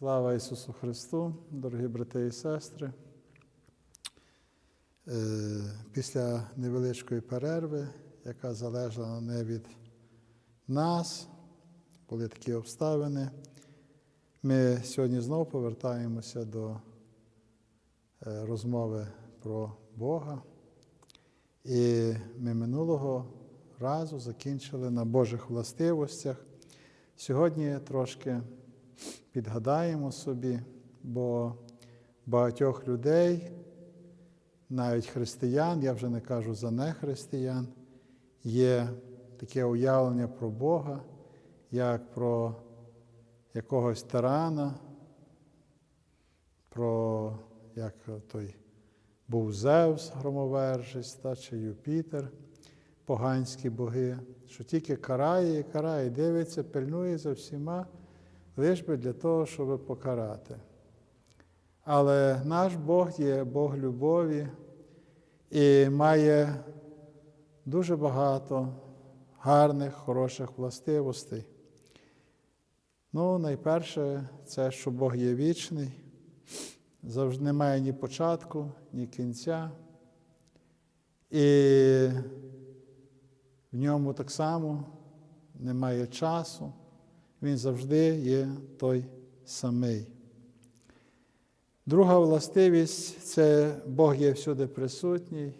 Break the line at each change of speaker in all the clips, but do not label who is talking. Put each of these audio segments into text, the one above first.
Слава Ісусу Христу, дорогі брати і сестри. Е, Після невеличкої перерви, яка залежала не від нас, були такі обставини, ми сьогодні знову повертаємося до е, розмови про Бога. І ми минулого разу закінчили на Божих властивостях. Сьогодні трошки підгадаємо собі, бо багатьох людей, навіть християн, я вже не кажу за нехристиян, є таке уявлення про Бога, як про якогось тирана, про як той був Зевс, громовержець, та, чи Юпітер, поганські боги, що тільки карає і карає, дивиться, пильнує за всіма лиш би для того, щоб покарати. Але наш Бог є Бог любові і має дуже багато гарних, хороших властивостей. Ну, найперше, це, що Бог є вічний, завжди немає ні початку, ні кінця. І в ньому так само немає часу. Він завжди є той самий. Друга властивість це Бог є всюди присутній,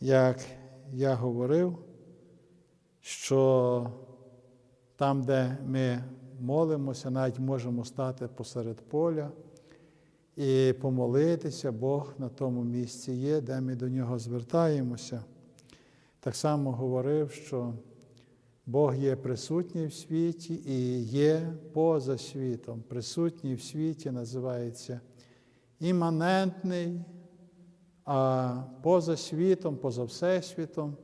як я говорив, що там, де ми молимося, навіть можемо стати посеред поля і помолитися, Бог на тому місці є, де ми до нього звертаємося. Так само говорив, що Бог є присутній в світі і є поза світом. Присутній в світі називається іманентний, а поза світом, поза всесвітом,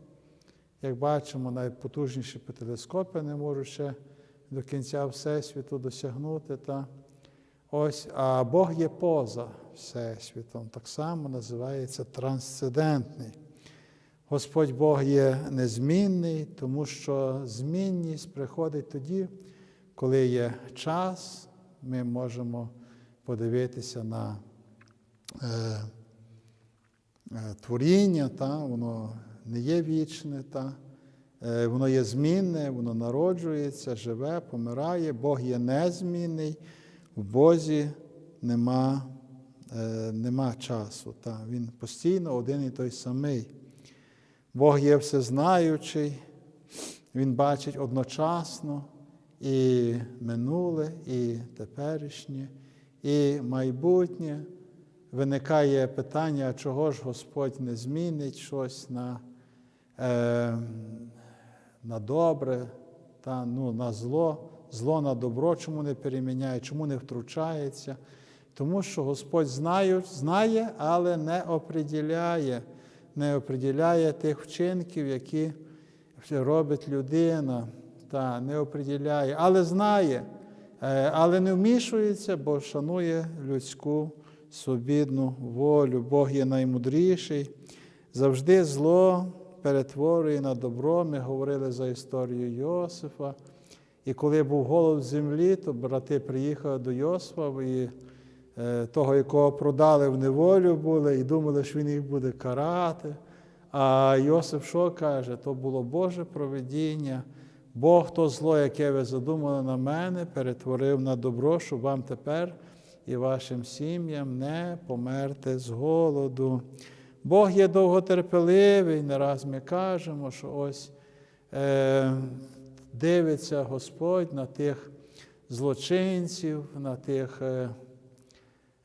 як бачимо, найпотужніші телескопи не можуть ще до кінця Всесвіту досягнути. Та ось, А Бог є поза Всесвітом, так само називається трансцендентний. Господь Бог є незмінний, тому що змінність приходить тоді, коли є час, ми можемо подивитися на е, е, творіння, та, воно не є вічне, та, е, воно є змінне, воно народжується, живе, помирає. Бог є незмінний, в Бозі нема, е, нема часу. Та, Він постійно один і той самий. Бог є всезнаючий, Він бачить одночасно і минуле, і теперішнє, і майбутнє. Виникає питання, чого ж Господь не змінить щось на е, на добре, та, ну, на зло, зло на добро, чому не переміняє, чому не втручається. Тому що Господь знає, знає але не оприділяє не оприділяє тих вчинків, які робить людина, та не оприділяє, але знає, але не вмішується, бо шанує людську свобідну волю. Бог є наймудріший, завжди зло перетворює на добро. Ми говорили за історію Йосифа. І коли був голод в землі, то брати приїхали до Йосифа і того, якого продали в неволю були, і думали, що він їх буде карати. А Йосиф що каже? То було Боже провидіння. Бог то зло, яке ви задумали на мене, перетворив на добро, щоб вам тепер і вашим сім'ям не померти з голоду. Бог є довготерпеливий, не раз ми кажемо, що ось е, дивиться Господь на тих злочинців, на тих. Е,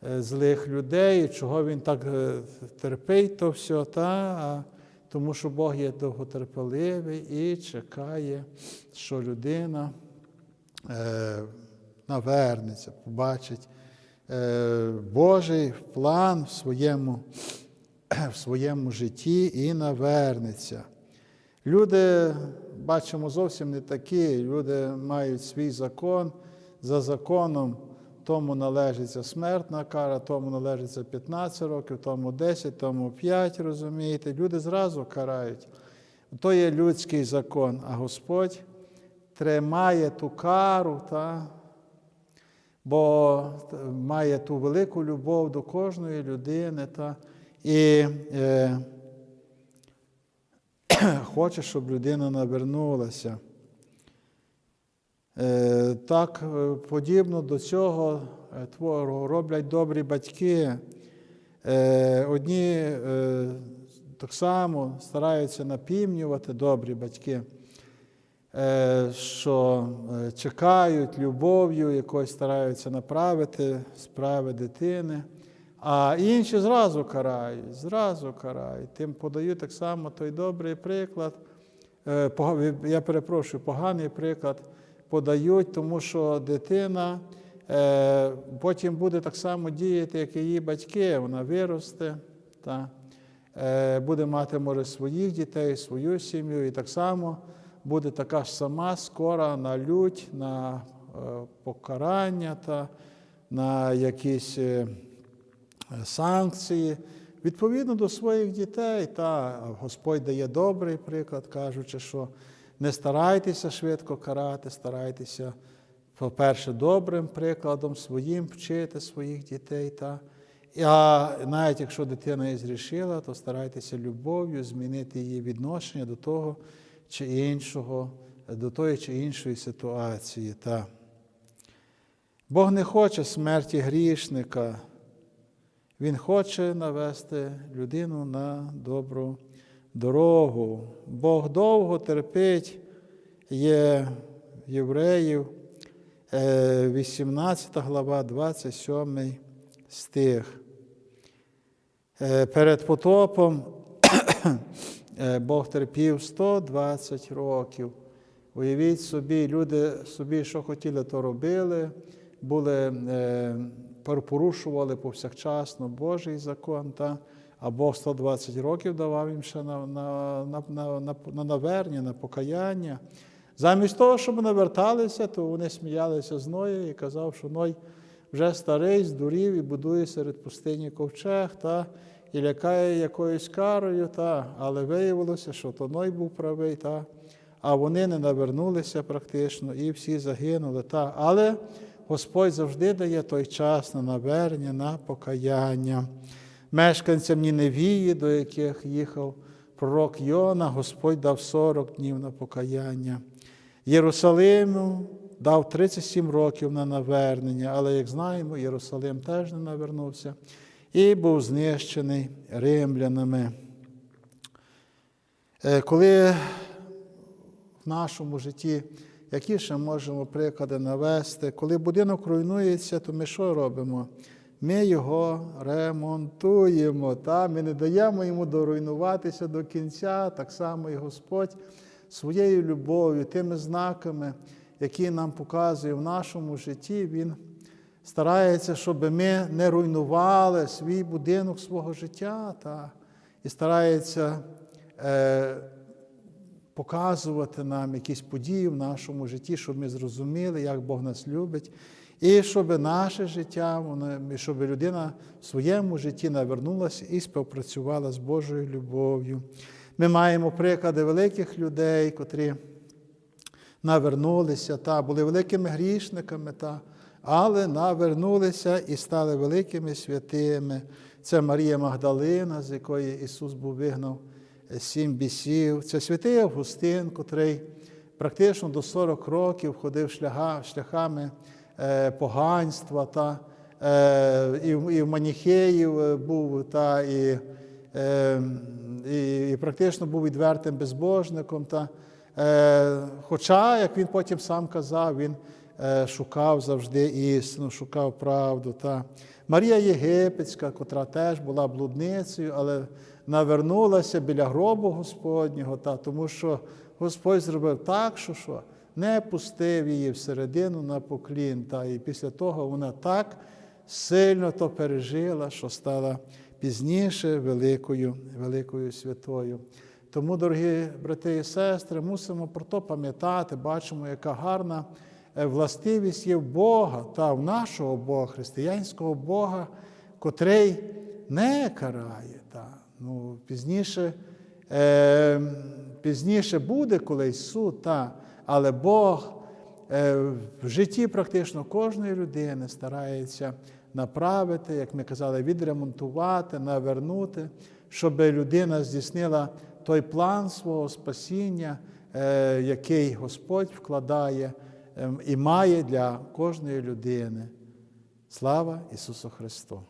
Злих людей, чого він так терпить, то все, та, тому що Бог є довготерпеливий і чекає, що людина е, навернеться, побачить е, Божий план в своєму, в своєму житті і навернеться. Люди, бачимо, зовсім не такі. Люди мають свій закон за законом. Тому належиться смертна кара, тому належиться 15 років, тому 10, тому 5, розумієте. Люди зразу карають. То є людський закон, а Господь тримає ту кару, та? бо має ту велику любов до кожної людини та, і е, хоче, щоб людина навернулася. Е, Так, е, подібно до цього е, роблять добрі батьки. Одні так само стараються напівнювати добрі батьки, що чекають любов'ю, якось стараються направити справи дитини, а інші зразу карають, зразу карають. Тим подають так само той добрий приклад. Я перепрошую, поганий приклад подають, тому що дитина е, потім буде так само діяти, як і її батьки. Вона виросте, та, е, буде мати, може, своїх дітей, свою сім'ю, і так само буде така ж сама скора на лють, на е, покарання та на якісь санкції. Відповідно до своїх дітей, та Господь дає добрий приклад, кажучи, що не старайтеся швидко карати, старайтеся, по-перше, добрим прикладом своїм вчити своїх дітей. Та. А навіть якщо дитина і зрішила, то старайтеся любов'ю змінити її відношення до того чи іншого, до тої чи іншої ситуації. Та. Бог не хоче смерті грішника. Він хоче навести людину на добру дорогу. Бог довго терпить є євреїв, е, 18 глава, 27 стих. Е, Перед потопом е, Бог терпів 120 років. Уявіть собі, люди собі, що хотіли, то робили, були, е, порушували повсякчасно Божий закон, та, а Бог 120 років давав їм ще на, на, на, на, на, на навернення, на покаяння. Замість того, щоб наверталися, то вони сміялися з Ноя і казав, що Ной вже старий, здурів і будує серед пустині ковчег, та, і лякає якоюсь карою, та, але виявилося, що то Ной був правий, та, а вони не навернулися практично і всі загинули. Та. Але Господь завжди дає той час на навернення, на покаяння. Мешканцям Ніневії, до яких їхав пророк Йона, Господь дав 40 днів на покаяння. Єрусалиму дав 37 років на навернення, але, як знаємо, Єрусалим теж не навернувся і був знищений римлянами. Е, Коли в нашому житті, які ще можемо приклади навести, коли будинок руйнується, то ми що робимо? Ми його ремонтуємо, та? ми не даємо йому доруйнуватися до кінця, так само і Господь своєю любов'ю, тими знаками, які нам показує в нашому житті, Він старається, щоб ми не руйнували свій будинок свого життя, та? і старається е, показувати нам якісь події в нашому житті, щоб ми зрозуміли, як Бог нас любить. І щоб наше життя, воно, щоб людина в своєму житті навернулася і співпрацювала з Божою любов'ю. Ми маємо приклади великих людей, котрі навернулися, та, були великими грішниками, та, але навернулися і стали великими святими. Це Марія Магдалина, з якої Ісус був вигнав сім бісів. Це святий Августин, котрий практично до 40 років ходив шляхами поганства, та, е, і, в- Маніхеїв е, був, та, і, е, і, і практично був відвертим безбожником. Та, е, хоча, як він потім сам казав, він е, шукав завжди істину, шукав правду. Та. Марія Єгипетська, котра теж була блудницею, але навернулася біля гробу Господнього, та, тому що Господь зробив так, що, що не пустив її всередину на поклін. Та, і після того вона так сильно то пережила, що стала пізніше великою, великою святою. Тому, дорогі брати і сестри, мусимо про то пам'ятати, бачимо, яка гарна е, властивість є в Бога та в нашого Бога, християнського Бога, котрий не карає. Та. Ну, пізніше, е, пізніше буде колись суд, та, але Бог е, в житті практично кожної людини старається направити, як ми казали, відремонтувати, навернути, щоб людина здійснила той план свого спасіння, е, який Господь вкладає ем, і має для кожної людини. Слава Ісусу Христу!